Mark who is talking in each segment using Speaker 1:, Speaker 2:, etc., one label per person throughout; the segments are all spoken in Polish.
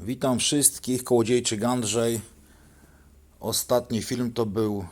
Speaker 1: Witam wszystkich, Kołodziejczyk Andrzej. Ostatni film to był,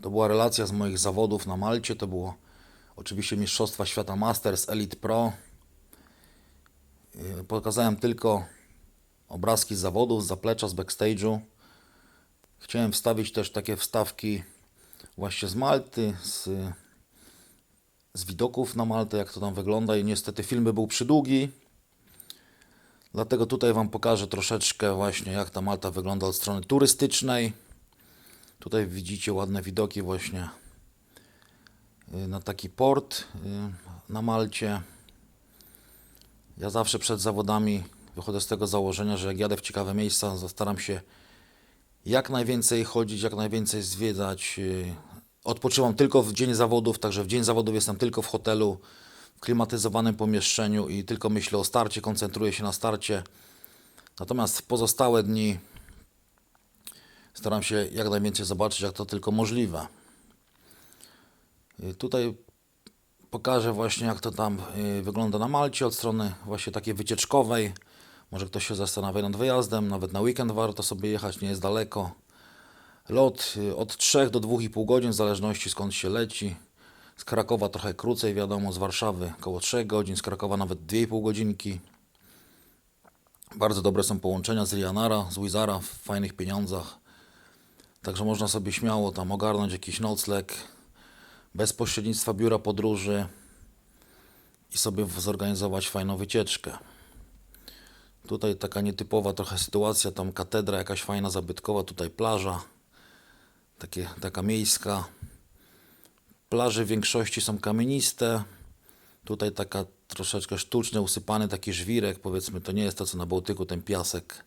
Speaker 1: to była relacja z moich zawodów na Malcie. To było oczywiście Mistrzostwa Świata Masters Elite Pro. Yy, Pokazałem tylko obrazki z zawodów, z zaplecza, z backstage'u. Chciałem wstawić też takie wstawki właśnie z Malty, z, z widoków na Maltę, jak to tam wygląda. I niestety film by był przydługi. Dlatego tutaj Wam pokażę troszeczkę właśnie jak ta Malta wygląda od strony turystycznej. Tutaj widzicie ładne widoki właśnie y, na taki port y, na Malcie. Ja zawsze przed zawodami wychodzę z tego założenia, że jak jadę w ciekawe miejsca, staram się jak najwięcej chodzić, jak najwięcej zwiedzać. y, Odpoczywam tylko w dzień zawodów, także w dzień zawodów jestem tylko w hotelu, w klimatyzowanym pomieszczeniu i tylko myślę o starcie, koncentruję się na starcie. Natomiast w pozostałe dni staram się jak najwięcej zobaczyć, jak to tylko możliwe. Tutaj pokażę właśnie, jak to tam y, wygląda na Malcie od strony właśnie takiej wycieczkowej. Może ktoś się zastanawia nad wyjazdem, nawet na weekend warto sobie jechać, nie jest daleko. Lot y, od 3 do 2,5 godzin, w zależności skąd się leci. Z Krakowa trochę krócej, wiadomo, z Warszawy około 3 godzin, z Krakowa nawet 2,5 godzinki. Bardzo dobre są połączenia z Rianara, z Wizara w fajnych pieniądzach. Także można sobie śmiało tam ogarnąć jakiś nocleg bez pośrednictwa biura podróży i sobie zorganizować fajną wycieczkę. Tutaj taka nietypowa trochę sytuacja, tam katedra jakaś fajna, zabytkowa, tutaj plaża, takie, taka miejska. Plaże w większości są kamieniste. Tutaj taka troszeczkę sztuczny, usypany taki żwirek, powiedzmy, to nie jest to co na Bałtyku, ten piasek.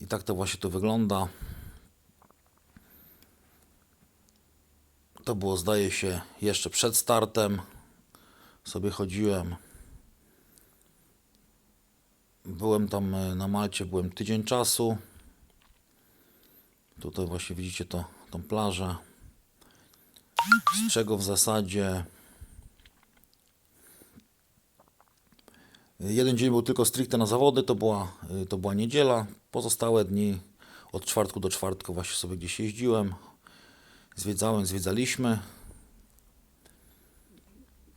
Speaker 1: I tak to właśnie tu wygląda. To było, zdaje się, jeszcze przed startem. Sobie chodziłem. Byłem tam e, na Malcie, byłem tydzień czasu. Tutaj właśnie widzicie to, tą plażę. Z czego w zasadzie jeden dzień był tylko stricte na zawody, to była, to była niedziela. Pozostałe dni od czwartku do czwartku właśnie sobie gdzieś jeździłem. Zwiedzałem, zwiedzaliśmy.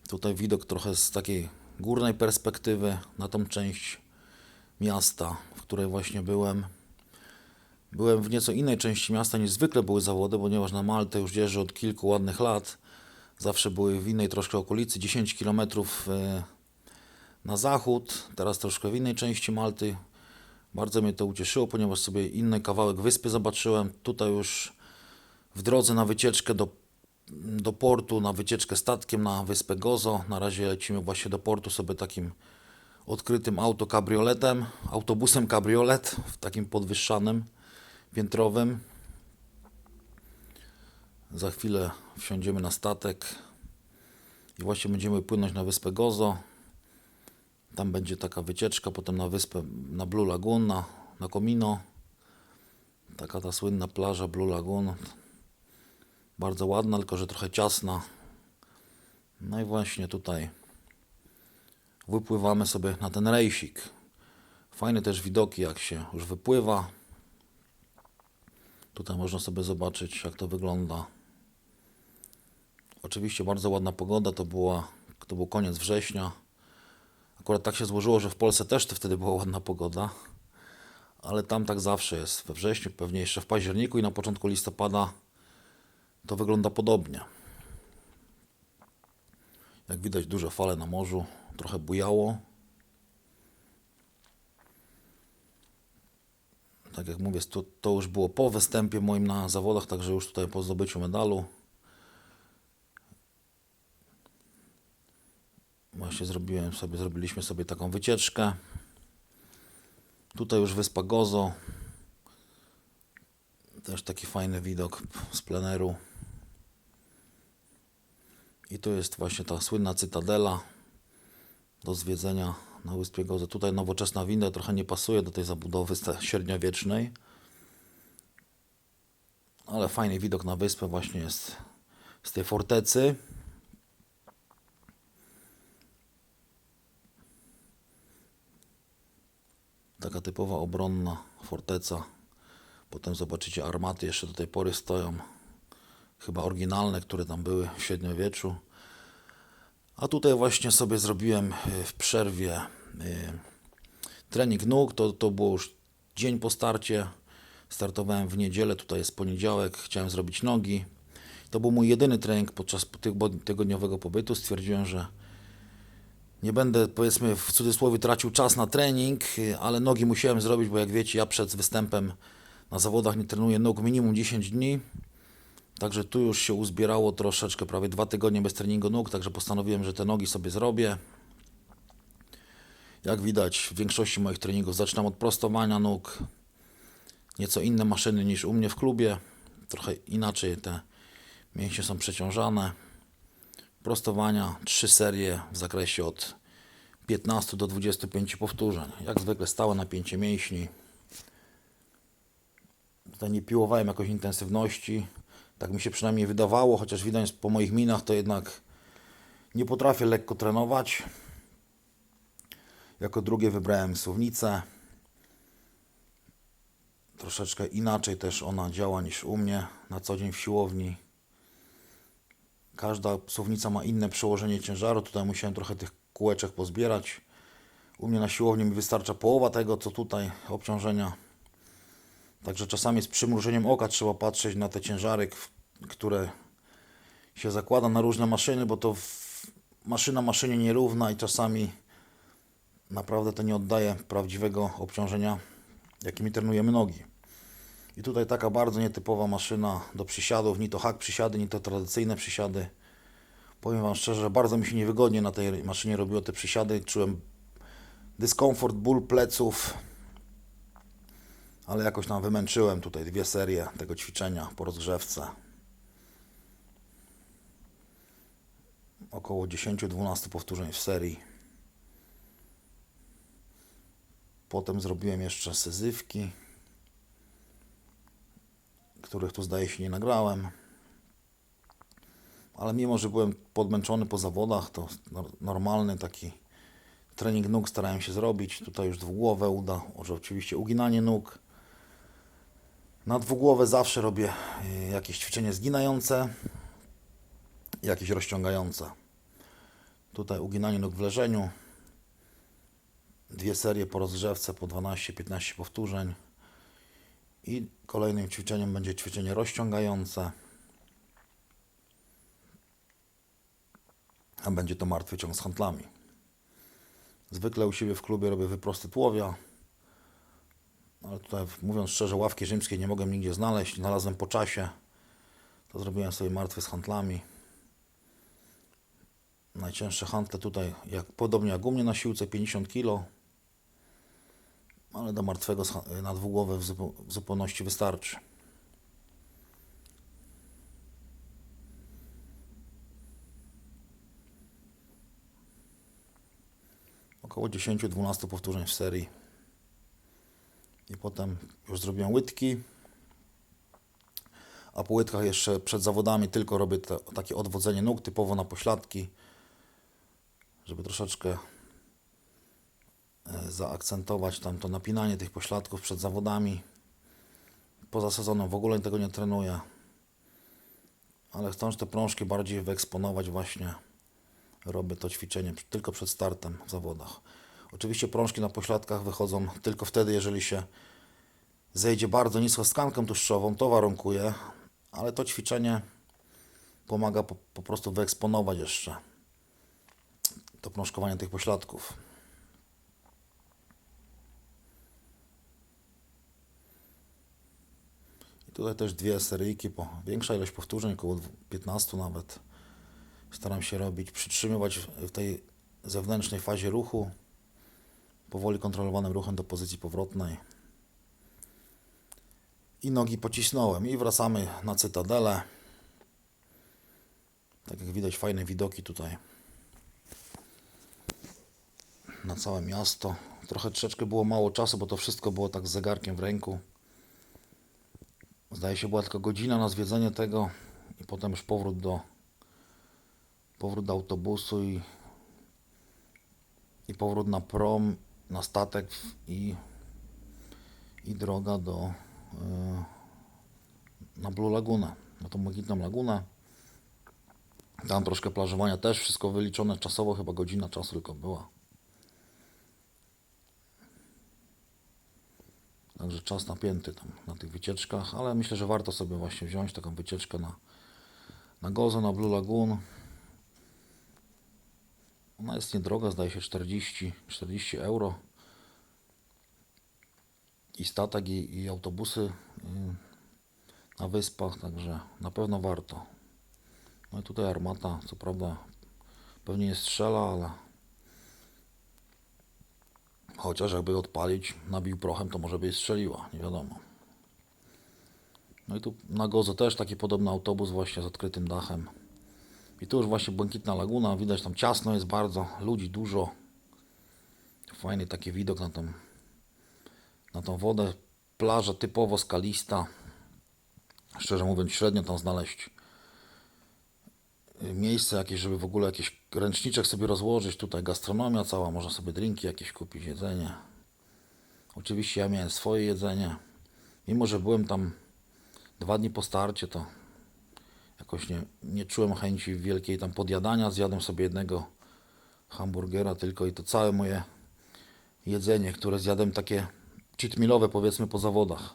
Speaker 1: Tutaj widok trochę z takiej górnej perspektywy na tą część miasta, w której właśnie byłem. Byłem w nieco innej części miasta niż zwykle były zawody, ponieważ na Maltę już jeżdżę od kilku ładnych lat. Zawsze były w innej troszkę okolicy, 10 km na zachód, teraz troszkę w innej części Malty. Bardzo mnie to ucieszyło, ponieważ sobie inny kawałek wyspy zobaczyłem. Tutaj już w drodze na wycieczkę do, do portu, na wycieczkę statkiem na wyspę Gozo. Na razie lecimy właśnie do portu sobie takim odkrytym autokabrioletem, autobusem kabriolet, w takim podwyższanym, piętrowym. Za chwilę wsiądziemy na statek i właśnie będziemy płynąć na wyspę Gozo. Tam będzie taka wycieczka, potem na wyspę, na Blue Lagoon, na, na Comino. Taka ta słynna plaża Blue Lagoon. Bardzo ładna, tylko że trochę ciasna. No i właśnie tutaj wypływamy sobie na ten rejsik. Fajne też widoki, jak się już wypływa. Tutaj można sobie zobaczyć, jak to wygląda. Oczywiście bardzo ładna pogoda, to, była, to był koniec września. Akurat tak się złożyło, że w Polsce też to wtedy była ładna pogoda, ale tam tak zawsze jest. We wrześniu, pewnie jeszcze w październiku i na początku listopada to wygląda podobnie. Jak widać, duże fale na morzu, trochę bujało. Tak jak mówię, to, to już było po występie moim na zawodach, także już tutaj po zdobyciu medalu. Właśnie zrobiłem sobie, zrobiliśmy sobie taką wycieczkę. Tutaj już wyspa Gozo. Też taki fajny widok z pleneru. I tu jest właśnie ta słynna cytadela do zwiedzenia na wyspie Gozo. Tutaj nowoczesna winda trochę nie pasuje do tej zabudowy średniowiecznej. Ale fajny widok na wyspę właśnie jest z tej fortecy. Taka typowa obronna forteca. Potem zobaczycie armaty jeszcze do tej pory stoją. Chyba oryginalne, które tam były w średniowieczu. A tutaj właśnie sobie zrobiłem y, w przerwie y, trening nóg. To, to było już dzień po starcie. Startowałem w niedzielę, tutaj jest poniedziałek. Chciałem zrobić nogi. To był mój jedyny trening podczas tygo- tygodniowego pobytu. Stwierdziłem, że nie będę, powiedzmy, w cudzysłowie tracił czas na trening, y, ale nogi musiałem zrobić, bo jak wiecie, ja przed występem na zawodach nie trenuję nóg minimum 10 dni. Także tu już się uzbierało troszeczkę, prawie dwa tygodnie bez treningu nóg, także postanowiłem, że te nogi sobie zrobię. Jak widać, w większości moich treningów zaczynam od prostowania nóg. Nieco inne maszyny niż u mnie w klubie. Trochę inaczej te mięśnie są przeciążane. Prostowania, trzy serie w zakresie od 15 do 25 powtórzeń. Jak zwykle stałe napięcie mięśni. Tutaj nie piłowałem jakoś intensywności. Tak mi się przynajmniej wydawało, chociaż widać po moich minach, to jednak nie potrafię lekko trenować. Jako drugie wybrałem suwnicę. Troszeczkę inaczej też ona działa niż u mnie na co dzień w siłowni. Każda suwnica ma inne przełożenie ciężaru. Tutaj musiałem trochę tych kółeczek pozbierać. U mnie na siłowni mi wystarcza połowa tego, co tutaj obciążenia. Także czasami z przymrużeniem oka trzeba patrzeć na te ciężary, które się zakłada na różne maszyny, bo to maszyna maszynie nierówna i czasami naprawdę to nie oddaje prawdziwego obciążenia, jakimi trenujemy nogi. I tutaj taka bardzo nietypowa maszyna do przysiadów, ni to hak przysiady, ni to tradycyjne przysiady. Powiem Wam szczerze, że bardzo mi się niewygodnie na tej maszynie robiło te przysiady. Czułem dyskomfort, ból pleców, ale jakoś tam wymęczyłem tutaj dwie serie tego ćwiczenia po rozgrzewce. Około 10-12 powtórzeń w serii. Potem zrobiłem jeszcze syzywki, których tu zdaje się nie nagrałem. Ale mimo, że byłem podmęczony po zawodach, to nor- normalny taki trening nóg starałem się zrobić. Tutaj już dwugłowę uda, może oczywiście uginanie nóg. Na dwugłowę zawsze robię y, jakieś ćwiczenie zginające, jakieś rozciągające. Tutaj uginanie nóg w leżeniu. Dwie serie po rozgrzewce po 12-15 powtórzeń. I kolejnym ćwiczeniem będzie ćwiczenie rozciągające. A będzie to martwy ciąg z handlami. Zwykle u siebie w klubie robię wyprosty tułowia. Ale tutaj, mówiąc szczerze, ławki rzymskiej nie mogłem nigdzie znaleźć. Znalazłem po czasie. To zrobiłem sobie martwy z handlami. Najcięższe handle tutaj, jak, podobnie jak u mnie na siłce, 50 kg. Ale do martwego na dwugłowę w, w zupełności wystarczy. Około 10-12 powtórzeń w serii. I potem już zrobiłem łydki. A po łydkach jeszcze przed zawodami tylko robię te, takie odwodzenie nóg typowo na pośladki, żeby troszeczkę e, zaakcentować tam to napinanie tych pośladków przed zawodami. Poza sezonem w ogóle tego nie trenuję. Ale chcąc te prążki bardziej wyeksponować właśnie robię to ćwiczenie tylko przed startem w zawodach. Oczywiście prążki na pośladkach wychodzą tylko wtedy, jeżeli się zejdzie bardzo nisko z tkanką tłuszczową, to warunkuje, ale to ćwiczenie pomaga po, po prostu wyeksponować jeszcze to prążkowanie tych pośladków. I tutaj też dwie seryjki, po większa ilość powtórzeń, około dwu- 15 nawet. Staram się robić, przytrzymywać w tej zewnętrznej fazie ruchu, powoli kontrolowanym ruchem do pozycji powrotnej. I nogi pocisnąłem i wracamy na cytadelę. Tak jak widać, fajne widoki tutaj na całe miasto. Trochę troszeczkę było mało czasu, bo to wszystko było tak z zegarkiem w ręku. Zdaje się, była tylko godzina na zwiedzenie tego i potem już powrót do powrót do autobusu i, i powrót na prom, na statek i i droga do y, na Blue Lagunę, na tą Błękitną Lagunę. Tam troszkę plażowania też, wszystko wyliczone czasowo, chyba godzina czasu tylko była. Także czas napięty tam na tych wycieczkach, ale myślę, że warto sobie właśnie wziąć taką wycieczkę na, na Gozo, na Blue Lagoon. Ona jest niedroga, zdaje się 40, 40 euro. I statek, i, i autobusy na wyspach, także na pewno warto. No i tutaj armata, co prawda pewnie nie strzela, ale chociaż jakby odpalić, nabił prochem, to może by i strzeliła, nie wiadomo. No i tu na Gozo też taki podobny autobus właśnie z odkrytym dachem. I tu już właśnie Błękitna Laguna, widać tam ciasno jest bardzo, ludzi dużo. Fajny taki widok na tą, na tą wodę. Plaża typowo skalista. Szczerze mówiąc, średnio tam znaleźć y, miejsce jakieś, żeby w ogóle jakiś ręczniczek sobie rozłożyć. Tutaj gastronomia cała, można sobie drinki jakieś kupić, jedzenie. Oczywiście ja miałem swoje jedzenie. Mimo, że byłem tam dwa dni po starcie, to jakoś nie, nie czułem chęci wielkiej tam podjadania. Zjadłem sobie jednego hamburgera tylko i to całe moje jedzenie, które zjadłem takie cheat powiedzmy po zawodach.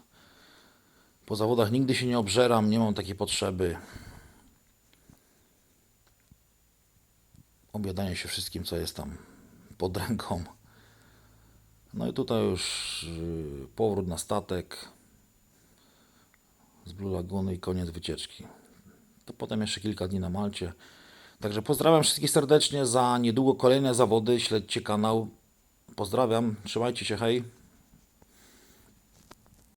Speaker 1: Po zawodach nigdy się nie obżeram, nie mam takiej potrzeby. Obiadanie się wszystkim, co jest tam pod ręką. No i tutaj już y, powrót na statek z Blue Laguny i koniec wycieczki. To potem jeszcze kilka dni na Malcie. Także pozdrawiam wszystkich serdecznie. Za niedługo kolejne zawody. Śledźcie kanał. Pozdrawiam. Trzymajcie się. Hej.